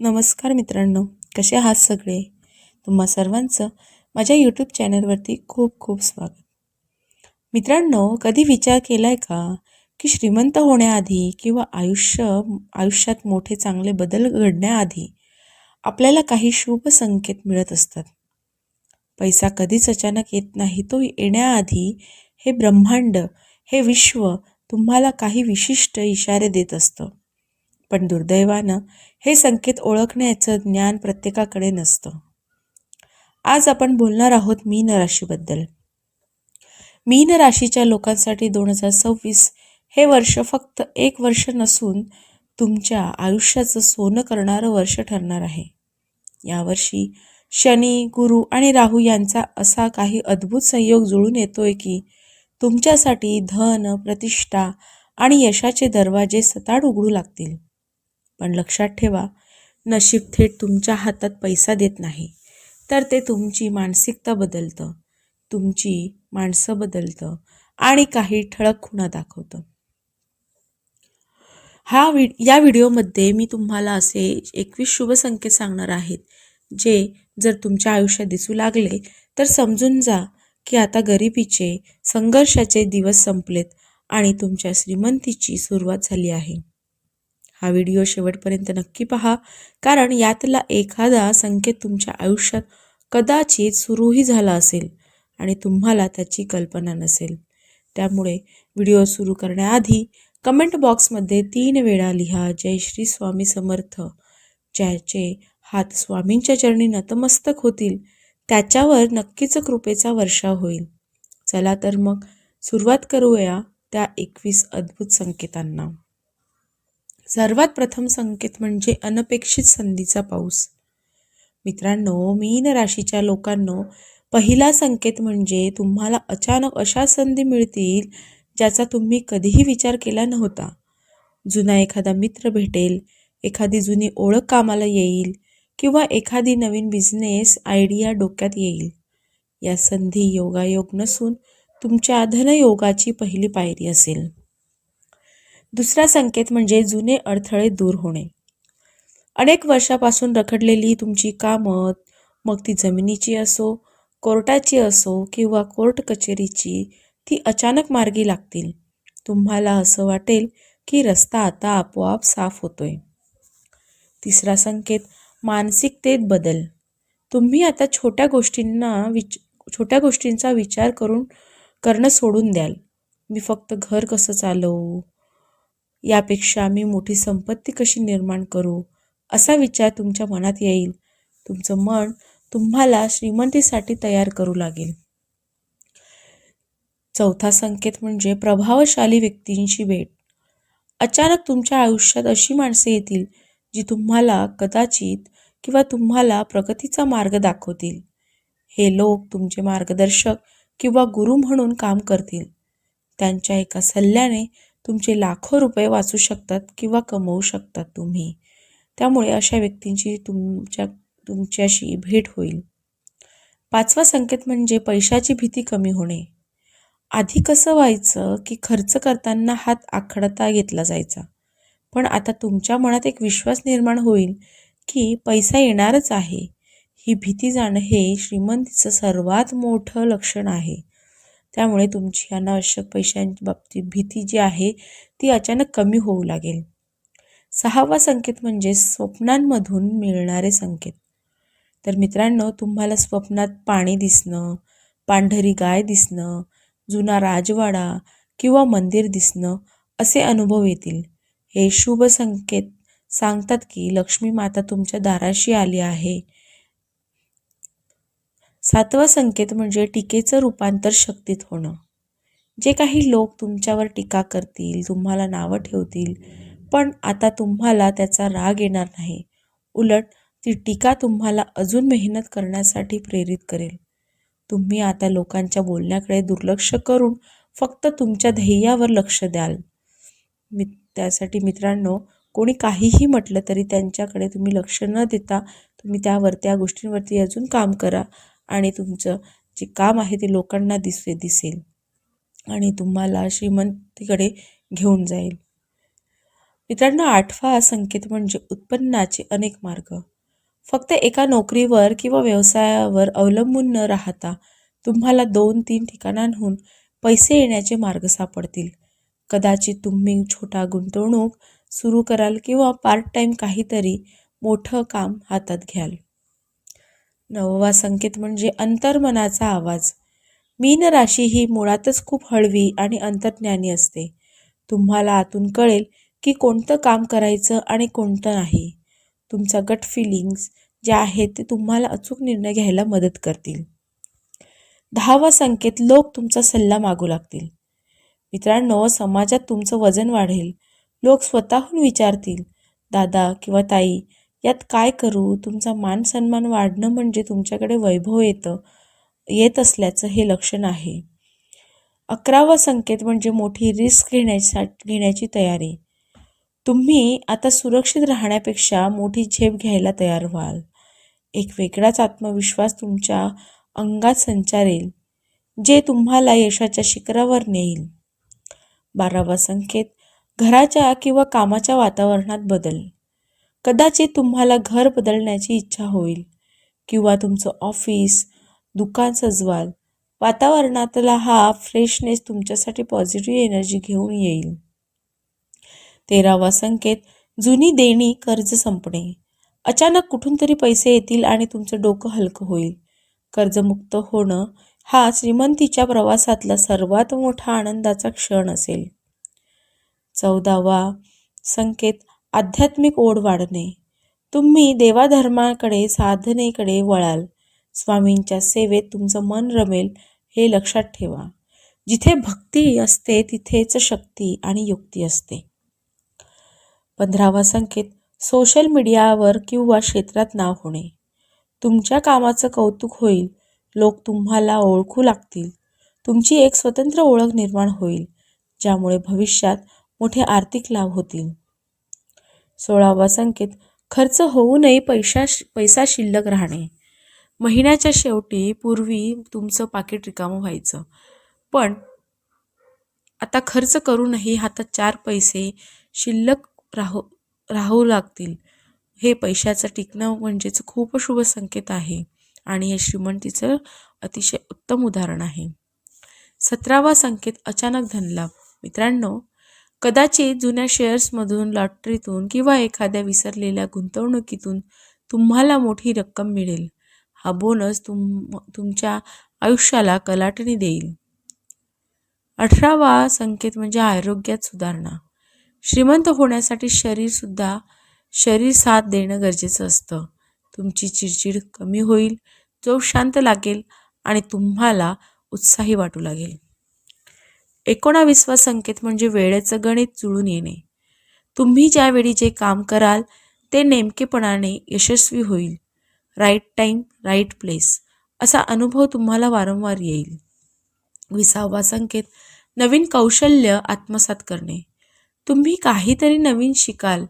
नमस्कार मित्रांनो कसे आहात सगळे? तुम्हा सर्वांचं माझ्या यूट्यूब चॅनलवरती खूप खूप स्वागत. मित्रांनो कधी विचार केला आहे का की श्रीमंत होण्याआधी किंवा आयुष्य आयुष्यात मोठे चांगले बदल घडण्याआधी आपल्याला काही शुभ संकेत मिळत असतात? पैसा कधीच अचानक येत नाही तो येण्याआधी हे ब्रह्मांड हे विश्व तुम्हाला काही विशिष्ट इशारे देत असतं. पण दुर्दैवानं हे संकेत ओळखण्याचं ज्ञान प्रत्येकाकडे नसतं. आज आपण बोलणार आहोत मीन राशीबद्दल. मीन राशीच्या लोकांसाठी दोन हजार सव्वीस हे वर्ष फक्त एक वर्ष नसून तुमच्या आयुष्याचं सोनं करणारं वर्ष ठरणार आहे. यावर्षी शनी गुरु आणि राहू यांचा असा काही अद्भुत संयोग जुळून येतोय की तुमच्यासाठी धन प्रतिष्ठा आणि यशाचे दरवाजे सताड उघडू लागतील. पण लक्षात ठेवा नशीब थेट तुमच्या हातात पैसा देत नाही. तर ते तुमची मानसिकता बदलतं तुमची माणसं बदलतं आणि काही ठळक खुणा दाखवतं. हा वि या व्हिडिओमध्ये मी तुम्हाला असे एकवीस शुभ संकेत सांगणार आहेत जे जर तुमच्या आयुष्यात दिसू लागले तर समजून जा की आता गरिबीचे संघर्षाचे दिवस संपलेत आणि तुमच्या श्रीमंतीची सुरुवात झाली आहे. हा व्हिडिओ शेवटपर्यंत नक्की पहा. कारण यातला एखादा संकेत तुमच्या आयुष्यात कदाचित सुरूही झाला असेल आणि तुम्हाला त्याची कल्पना नसेल. त्यामुळे व्हिडिओ सुरू करण्याआधी कमेंट बॉक्समध्ये तीन वेळा लिहा जय श्री स्वामी समर्थ. ज्याचे हात स्वामींच्या चरणी नतमस्तक होतील त्याच्यावर नक्कीच कृपेचा वर्षाव होईल. चला तर मग सुरुवात करूया त्या एकवीस अद्भुत संकेतांना. सर्वात प्रथम संकेत म्हणजे अनपेक्षित संधीचा पाऊस. मित्रांनो मीन राशीच्या लोकांनो पहिला संकेत म्हणजे तुम्हाला अचानक अशा संधी मिळतील ज्याचा तुम्ही कधीही विचार केला नव्हता. जुना एखादा मित्र भेटेल एखादी जुनी ओळख कामाला येईल किंवा एखादी नवीन बिझनेस आयडिया डोक्यात येईल. या संधी योगायोग नसून तुमच्या धनयोगाची पहिली पायरी असेल. दुसरा संकेत म्हणजे जुने अडथळे दूर होणे. अनेक वर्षापासून रखडलेली तुमची कामं मग ती जमिनीची असो कोर्टाची असो किंवा कोर्ट कचेरीची ती अचानक मार्गी लागतील. तुम्हाला असं वाटेल की रस्ता आता आपोआप साफ होतोय. तिसरा संकेत मानसिकतेत बदल. तुम्ही आता छोट्या गोष्टींना विच छोट्या गोष्टींचा विचार करून करणं सोडून द्याल. मी फक्त घर कसं चालवू? यापेक्षा मी मोठी संपत्ती कशी निर्माण करू? असा विचार तुमच्या मनात येईल. तुमचं मन तुम्हाला श्रीमंतीसाठी तयार करू लागेल. चौथा संकेत म्हणजे प्रभावशाली व्यक्तींची भेट. अचानक तुमच्या आयुष्यात अशी माणसे येतील जी तुम्हाला कदाचित किंवा तुम्हाला प्रगतीचा मार्ग दाखवतील. हे लोक तुमचे मार्गदर्शक किंवा गुरु म्हणून काम करतील. त्यांच्या एका सल्ल्याने तुमचे लाखो रुपये वाचू शकतात किंवा कमवू शकतात तुम्ही. त्यामुळे अशा व्यक्तींची तुमच्या तुमच्याशी भेट होईल. पाचवा संकेत म्हणजे पैशाची भीती कमी होणे. आधी कसं व्हायचं की खर्च करताना हात आखडता घेतला जायचा. पण आता तुमच्या मनात एक विश्वास निर्माण होईल की पैसा येणारच आहे. ही भीती जाणं हे श्रीमंतीचं सर्वात मोठं लक्षण आहे. त्यामुळे तुमची अनावश्यक पैशांच्या बाबतीत भीती जी आहे ती अचानक कमी होऊ लागेल. सहावा संकेत म्हणजे स्वप्नांमधून मिळणारे संकेत. तर मित्रांनो तुम्हाला स्वप्नात पाणी दिसणं पांढरी गाय दिसणं जुना राजवाडा किंवा मंदिर दिसणं असे अनुभव येतील. हे शुभ संकेत सांगतात की लक्ष्मी माता तुमच्या दाराशी आली आहे. सातवा संकेत म्हणजे टीकेचं रूपांतर शक्तीत होणं. जे काही लोक तुमच्यावर टीका करतील तुम्हाला नावं ठेवतील पण आता तुम्हाला त्याचा राग येणार नाही. उलट ती टीका तुम्हाला अजून मेहनत करण्यासाठी प्रेरित करेल. तुम्ही आता लोकांच्या बोलण्याकडे दुर्लक्ष करून फक्त तुमच्या ध्येयावर लक्ष द्याल. मि त्यासाठी मित्रांनो कोणी काहीही म्हटलं तरी त्यांच्याकडे तुम्ही लक्ष न देता तुम्ही त्यावर त्या गोष्टींवरती अजून काम करा. आणि तुमचं जे काम आहे ते लोकांना दिसे दिसेल. आणि तुम्हाला श्रीमंतीकडे घेऊन जाईल. मित्रांनो आठवा संकेत म्हणजे उत्पन्नाचे अनेक मार्ग. फक्त एका नोकरीवर किंवा व्यवसायावर अवलंबून न राहता तुम्हाला दोन तीन ठिकाणांहून पैसे येण्याचे मार्ग सापडतील. कदाचित तुम्ही छोटा गुंतवणूक सुरू कराल किंवा पार्ट टाईम काहीतरी मोठं काम हातात घ्याल. नववा संकेत म्हणजे अंतर्मनाचा आवाज. मीन राशी ही मुळातच खूप हळवी आणि अंतर्ज्ञानी असते. तुम्हाला आतून कळेल की कोणतं काम करायचं आणि कोणतं नाही. तुमचा गट फिलिंग्स जे आहेत ते तुम्हाला अचूक निर्णय घ्यायला मदत करतील. दहावा संकेत लोक तुमचा सल्ला मागू लागतील. मित्रांनो समाजात तुमचं वजन वाढेल. लोक स्वतःहून विचारतील दादा किंवा ताई यात काय करू? तुमचा मान सन्मान वाढणं म्हणजे तुमच्याकडे वैभव येतं येत असल्याचं हे लक्षण आहे. अकरावा संकेत म्हणजे मोठी रिस्क घेण्यासाठी घेण्याची तयारी. तुम्ही आता सुरक्षित राहण्यापेक्षा मोठी झेप घ्यायला तयार व्हाल. एक वेगळाच आत्मविश्वास तुमच्या अंगात संचारेल जे तुम्हाला यशाच्या शिखरावर नेईल. बारावा संकेत घराच्या किंवा कामाच्या वातावरणात बदल. कदाचित तुम्हाला घर बदलण्याची इच्छा होईल किंवा तुमचं ऑफिस दुकान सजवाल. वातावरणातला हा फ्रेशनेस तुमच्यासाठी पॉझिटिव्ह एनर्जी घेऊन येईल. तेरावा संकेत जुनी देणी कर्ज संपणे. अचानक कुठून तरी पैसे येतील आणि तुमचं डोकं हलकं होईल. कर्जमुक्त होणं हा श्रीमंतीच्या प्रवासातला सर्वात मोठा आनंदाचा क्षण असेल. चौदावा संकेत आध्यात्मिक ओढ वाढणे. तुम्ही देवाधर्माकडे साधनेकडे वळाल. स्वामींच्या सेवेत तुमचं मन रमेल हे लक्षात ठेवा. जिथे भक्ती असते तिथेच शक्ती आणि युक्ती असते. पंधरावा संकेत सोशल मीडियावर किंवा क्षेत्रात नाव होणे. तुमच्या कामाचं कौतुक होईल. लोक तुम्हाला ओळखू लागतील. तुमची एक स्वतंत्र ओळख निर्माण होईल ज्यामुळे भविष्यात मोठे आर्थिक लाभ होतील. सोळावा संकेत खर्च होऊ नये पैशा पैसा शिल्लक राहणे. महिन्याच्या शेवटी पूर्वी तुमचं पाकिट रिकामं व्हायचं. पण आता खर्च करूनही हातात चार पैसे शिल्लक राहू राहू लागतील. हे पैशाचं टिकणं म्हणजेच खूप शुभ संकेत आहे आणि हे श्रीमंतीचं अतिशय उत्तम उदाहरण आहे. सतरावा संकेत अचानक धनलाभ. मित्रांनो कदाचित जुन्या शेअर्समधून लॉटरीतून किंवा एखाद्या विसरलेल्या गुंतवणुकीतून तुम्हाला मोठी रक्कम मिळेल. हा बोनस तुम तुमच्या आयुष्याला कलाटणी देईल. अठरावा संकेत म्हणजे आरोग्यात सुधारणा. श्रीमंत होण्यासाठी शरीरसुद्धा शरीर साथ देणं गरजेचं असतं. तुमची चिडचिड कमी होईल जो शांत लागेल आणि तुम्हाला उत्साही वाटू लागेल. एकोणावीसवा संकेत म्हणजे वेळेचं गणित जुळून येणे. तुम्ही ज्यावेळी जे काम कराल ते नेमकेपणाने यशस्वी होईल. राईट टाईम राईट प्लेस असा अनुभव तुम्हाला वारंवार येईल. विसावा संकेत नवीन कौशल्य आत्मसात करणे. तुम्ही काहीतरी नवीन शिकाल.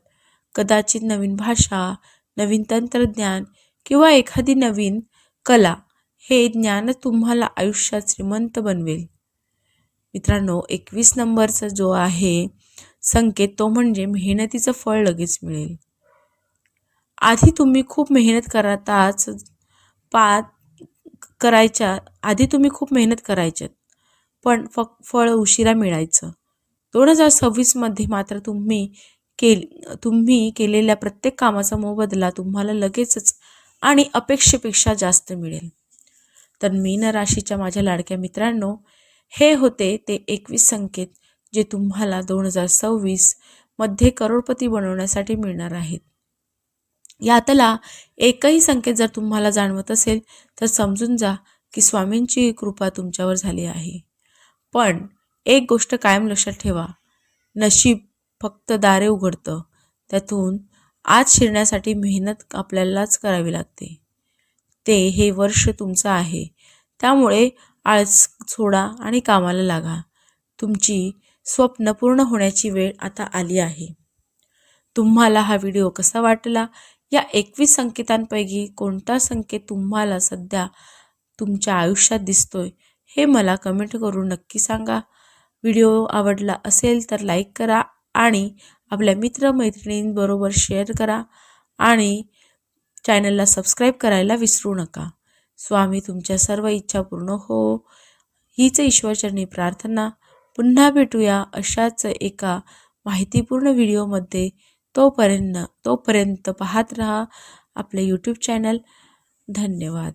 कदाचित नवीन भाषा नवीन तंत्रज्ञान किंवा एखादी नवीन कला हे ज्ञान तुम्हाला आयुष्यात श्रीमंत बनवेल. मित्रांनो एकवीस नंबरचा जो आहे संकेत तो म्हणजे मेहनतीचं फळ लगेच मिळेल. आधी तुम्ही खूप मेहनत करताच पा करायच्या आधी तुम्ही खूप मेहनत करायच्यात पण फक फळ उशिरा मिळायचं. दोन हजार सव्वीसमध्ये मात्र तुम्ही केल तुम्ही केलेल्या प्रत्येक कामाचा मोबदला तुम्हाला लगेचच आणि अपेक्षेपेक्षा जास्त मिळेल. तर मीन राशीच्या माझ्या लाडक्या मित्रांनो हे होते ते एकवीस संकेत जे तुम्हाला दोन हजार सव्वीसमध्ये करोडपती बनवण्यासाठी मिळणार आहेत. यातला एकही संकेत जर तुम्हाला जाणवत असेल तर समजून जा की स्वामींची कृपा तुमच्यावर झाली आहे. पण एक गोष्ट कायम लक्षात ठेवा नशीब फक्त दारे उघडतं त्यातून आज शिरण्यासाठी मेहनत आपल्यालाच करावी लागते. ते हे वर्ष तुमचं आहे. त्यामुळे आळस सोडा आणि कामाला लागा. तुमची स्वप्न पूर्ण होण्याची वेळ आता आली आहे. तुम्हाला हा व्हिडिओ कसा वाटला? या एकवीस संकेतांपैकी कोणता संकेत तुम्हाला सध्या तुमच्या आयुष्यात दिसतोय हे मला कमेंट करून नक्की सांगा. व्हिडिओ आवडला असेल तर लाईक करा आणि आपल्या मित्रमैत्रिणींबरोबर शेअर करा आणि चॅनलला सबस्क्राईब करायला विसरू नका. स्वामी तुमच्या सर्व इच्छा पूर्ण हो. हीच ईश्वरचरणी प्रार्थना. पुन्हा भेटूया अशाच एका माहितीपूर्ण व्हिडिओमध्ये. तोपर्यंत तोपर्यंत पाहत राहा आपले यूट्यूब चॅनल धन्यवाद.